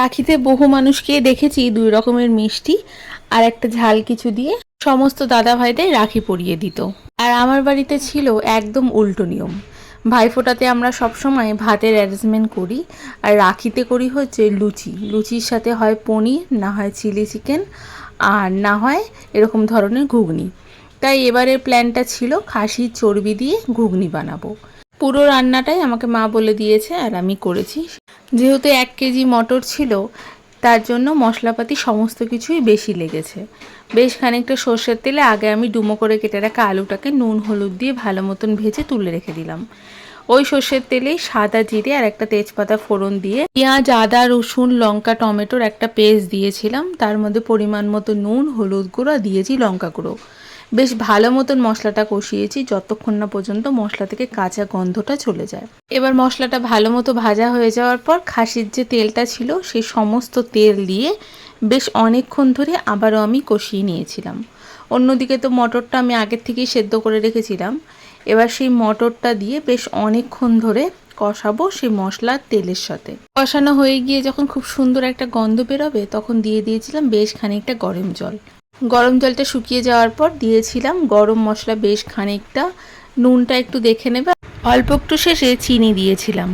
রাখিতে বহু মানুষকে দেখেছি, দুই রকমের মিষ্টি আর একটা ঝাল কিছু দিয়ে সমস্ত দাদা ভাইদের রাখি পরিয়ে দিত। আর আমার বাড়িতে ছিল একদম উল্টো নিয়ম। ভাইফোঁটাতে আমরা সবসময় ভাতের অ্যারেঞ্জমেন্ট করি আর রাখিতে করি হচ্ছে লুচি। লুচির সাথে হয় পনির, না হয় চিলি চিকেন আর না হয় এরকম ধরনের ঘুগনি। তাই এবারের প্ল্যানটা ছিল খাসির চর্বি দিয়ে ঘুগনি বানাবো। পুরো রান্নাটাই আমাকে মা বলে দিয়েছে আর আমি করেছি যেহেতু এক কেজি মটর ছিল, তার জন্য মশলাপাতি সমস্ত কিছুই বেশি লেগেছে। বেশ খানিকটা সর্ষের তেলে আগে আমি ডুমো করে কেটে রাখা আলুটাকে নুন, হলুদ দিয়ে ভালো মতন ভেজে তুলে রেখে দিলাম। ওই সর্ষের তেলেই সাদা জিরে আর একটা তেজপাতা ফোড়ন দিয়ে পেঁয়াজ, আদা, রসুন, লঙ্কা, টমেটোর একটা পেস্ট দিয়েছিলাম। তার মধ্যে পরিমাণ মতো নুন, হলুদ গুঁড়ো দিয়েছি লঙ্কা গুঁড়ো। বেশ ভালো মতন মশলাটা কষিয়েছি যতক্ষণ না পর্যন্ত মশলা থেকে কাঁচা গন্ধটা চলে যায়। এবার মশলাটা ভালো মতো ভাজা হয়ে যাওয়ার পর খাসির যে তেলটা ছিল সেই সমস্ত তেল দিয়ে বেশ অনেকক্ষণ ধরে আবারও আমি কষিয়ে নিয়েছিলাম। অন্যদিকে তো মটরটা আমি আগের থেকেই সেদ্ধ করে রেখেছিলাম। এবার সেই মটরটা দিয়ে বেশ অনেকক্ষণ ধরে কষাবো সেই মশলার তেলের সাথে। কষানো হয়ে গিয়ে যখন খুব সুন্দর একটা গন্ধ বেরোবে তখন দিয়ে দিয়েছিলাম বেশ খানিকটা গরম জল। গরম জলটা শুকিয়ে যাওয়ার পর দিয়েছিলাম গরম মশলা বেশ খানিকটা। নুনটা একটু দেখে নেবে। অল্প একটু শেষে চিনি দিয়েছিলাম।